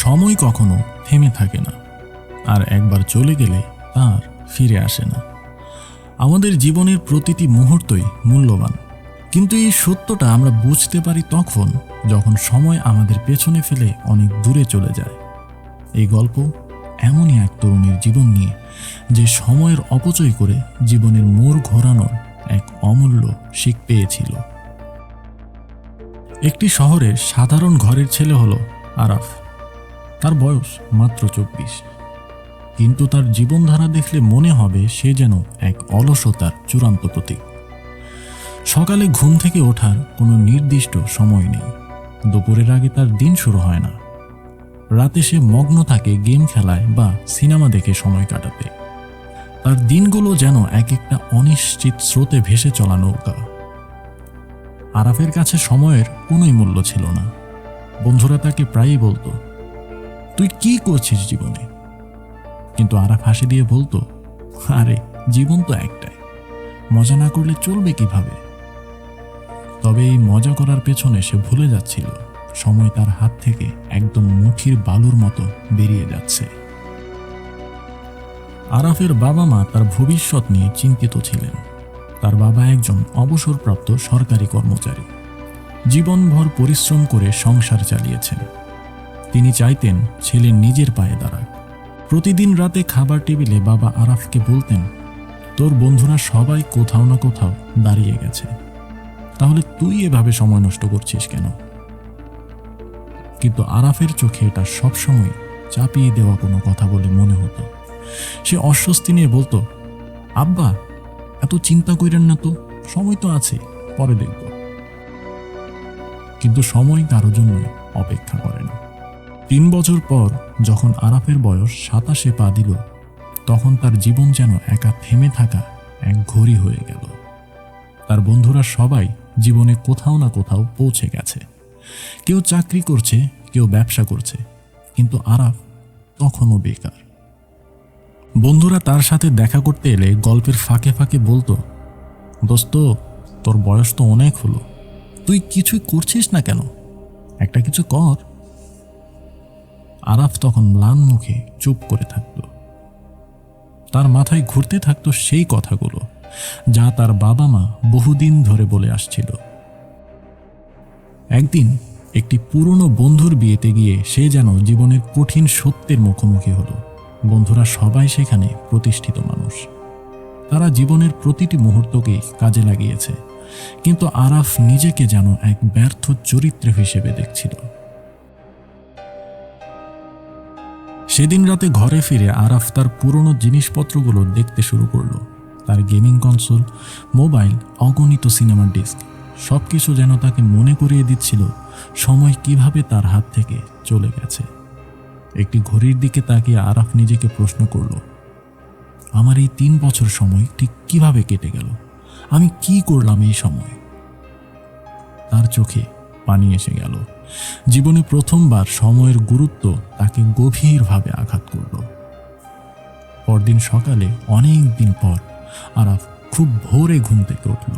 সময় কখনো থেমে থাকে না। আর একবার চলে গেলে তার ফিরে আসে না। আমাদের জীবনের প্রতিটি মুহূর্তই মূল্যবান। কিন্তু এই সত্যটা আমরা বুঝতে পারি তখন যখন সময় আমাদের পেছনে ফেলে অনেক দূরে চলে যায়। এই গল্প এমনই এক তরুণীর জীবন নিয়ে, যে সময়ের অপচয় করে জীবনের মোড় ঘোরানোর এক অমূল্য শিখ পেয়েছিল। একটি শহরের সাধারণ ঘরের ছেলে হলো আরাফ। তার বয়স মাত্র চব্বিশ। কিন্তু তার জীবনধারা দেখলে মনে হবে সে যেন এক অলসতার চূড়ান্ত প্রতীক। সকালে ঘুম থেকে ওঠার কোনো নির্দিষ্ট সময় নেই। দুপুরের আগে তার দিন শুরু হয় না। রাতে সে মগ্ন থাকে গেম খেলায় বা সিনেমা দেখে সময় কাটাতে। তার দিনগুলো যেন এক একটা অনিশ্চিত স্রোতে ভেসে চলা নৌকা। আরাফের কাছে সময়ের কোনোই মূল্য ছিল না। বন্ধুরা তাকে প্রায়ই বলতো তুই কি করছিস জীবনে? কিন্তু আরাফ হাসি দিয়ে বলতো, আরে, জীবন তো একটাই। মজা না করলে চলবে কীভাবে? তবে এই মজা করার পেছনে সে ভুলে যাচ্ছিল। সময় তার হাত থেকে একদম মুঠির বালুর মতো বেরিয়ে যাচ্ছে। আরাফের বাবা মা তার ভবিষ্যৎ নিয়ে চিন্তিত ছিলেন। তার বাবা একজন অবসরপ্রাপ্ত সরকারি কর্মচারী। জীবনভর পরিশ্রম করে সংসার চালিয়েছেন। তিনি চাইতেন ছেলে নিজের পায়ে দাঁড়াক। প্রতিদিন রাতে খাবার টেবিলে বাবা আরাফকে বলতেন, তোর বন্ধুরা সবাই কোথাও না কোথাও দাঁড়িয়ে গেছে। তাহলে তুই এভাবে সময় নষ্ট করছিস কেন? কিন্তু আরাফের চোখে এটা সবসময় চাপিয়ে দেওয়া কোনো কথা বলে মনে হতো। সে অস্বস্তি নিয়ে বলতো, আব্বা, এত চিন্তা করেন না তো, সময় তো আছে, পরে দেখব। কিন্তু সময় কারও জন্য অপেক্ষা করে না। তিন বছর পর যখন আরাফের বয়স সাতাশে পা দিল, তখন তার জীবন যেন একা থেমে থাকা এক ঘড়ি হয়ে গেল। তার বন্ধুরা সবাই জীবনে কোথাও না কোথাও পৌঁছে গেছে। কেউ চাকরি করছে, কেউ ব্যবসা করছে, কিন্তু আরাফ তখনও বেকার। বন্ধুরা তার সাথে দেখা করতে এলে গল্পের ফাঁকে ফাঁকে বলতো, দোস্ত, তোর বয়স তো অনেক হলো। তুই কিছুই করছিস না কেন? একটা কিছু কর। আরাফ তখন ম্লান মুখে চুপ করে থাকত তার মাথায় ঘুরতে থাকতো সেই কথাগুলো, যা তার বাবা মা বহুদিন ধরে বলে আসছিল। একদিন একটি পুরনো বন্ধুর বিয়েতে গিয়ে সে যেন জীবনের কঠিন সত্যের মুখোমুখি হলো। বন্ধুরা সবাই সেখানে প্রতিষ্ঠিত মানুষ। তারা জীবনের প্রতিটি মুহূর্তকেই কাজে লাগিয়েছে। কিন্তু আরাফ নিজেকে যেন এক ব্যর্থ চরিত্র হিসেবে দেখছিল। সেদিন রাতে ঘরে ফিরে আরাফ তার পুরনো জিনিসপত্রগুলো দেখতে শুরু করল। তার গেমিং কনসোল, মোবাইল, অগণিত সিনেমার ডিস্ক সব কিছু যেন তাকে মনে করিয়ে দিচ্ছিল সময় কীভাবে তার হাত থেকে চলে গেছে। একটি ঘড়ির দিকে তাকিয়ে আরাফ নিজেকে প্রশ্ন করল, আমার এই তিন বছর সময় ঠিক কীভাবে কেটে গেল? আমি কি করলাম এই সময়? তার চোখে পানি এসে গেল। জীবনে প্রথমবার সময়ের গুরুত্ব তাকে গভীরভাবে আঘাত করল। পরদিন সকালে অনেক দিন পর আরাফ খুব ভোরে ঘুম থেকে উঠল।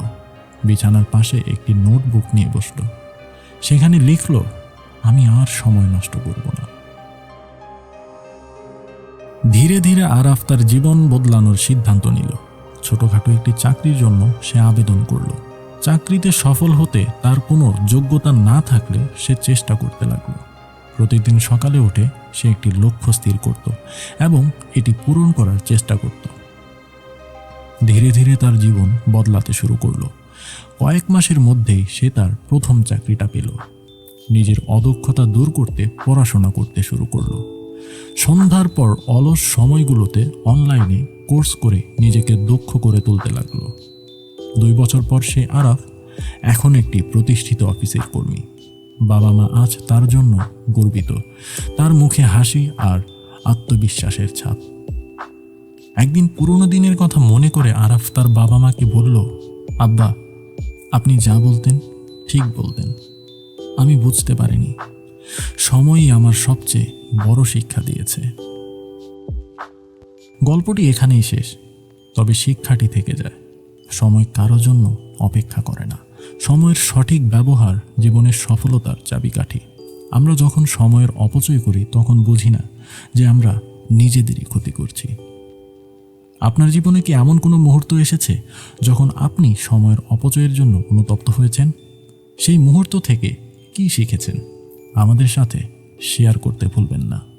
বিছানার পাশে একটি নোটবুক নিয়ে বসল। সেখানে লিখল, আমি আর সময় নষ্ট করব না। ধীরে ধীরে আরাফ তার জীবন বদলানোর সিদ্ধান্ত নিল। ছোটখাটো একটি চাকরির জন্য সে আবেদন করল। চাকরিতে সফল হতে তার কোনো যোগ্যতা না থাকলে সে চেষ্টা করতে লাগল। প্রতিদিন সকালে উঠে সে একটি লক্ষ্য স্থির করত এবং এটি পূরণ করার চেষ্টা করত। ধীরে ধীরে তার জীবন বদলাতে শুরু করল। কয়েক মাসের মধ্যেই সে তার প্রথম চাকরিটা পেল। নিজের অদক্ষতা দূর করতে পড়াশোনা করতে শুরু করল। সন্ধ্যার পর অলস সময়গুলোতে অনলাইনে কোর্স করে নিজেকে দক্ষ করে তুলতে লাগল। দুই বছর পর সে আরাফ এখন একটি প্রতিষ্ঠিত অফিসের কর্মী। বাবা মা আজ তার জন্য গর্বিত। তার মুখে হাসি আর আত্মবিশ্বাসের ছাপ। একদিন পুরনো দিনের কথা মনে করে আরাফ তার বাবা মাকে বলল, আব্বা, আপনি যা বলতেন, ঠিক বলতেন। আমি বুঝতে পারিনি। সময়ই আমার সবচেয়ে বড় শিক্ষা দিয়েছে। গল্পটি এখানেই শেষ। তবে শিক্ষাটি থেকে যায়। সময় কারও জন্য অপেক্ষা করে না। সময়ের সঠিক ব্যবহার জীবনের সফলতার চাবিকাঠি। আমরা যখন সময়ের অপচয় করি, তখন বুঝি না যে আমরা নিজেদেরই ক্ষতি করছি। আপনার জীবনে কি এমন কোনো মুহূর্ত এসেছে যখন আপনি সময়ের অপচয়ের জন্য অনুতপ্ত হয়েছেন? সেই মুহূর্ত থেকে কি শিখেছেন? আমাদের সাথে শেয়ার করতে ভুলবেন না।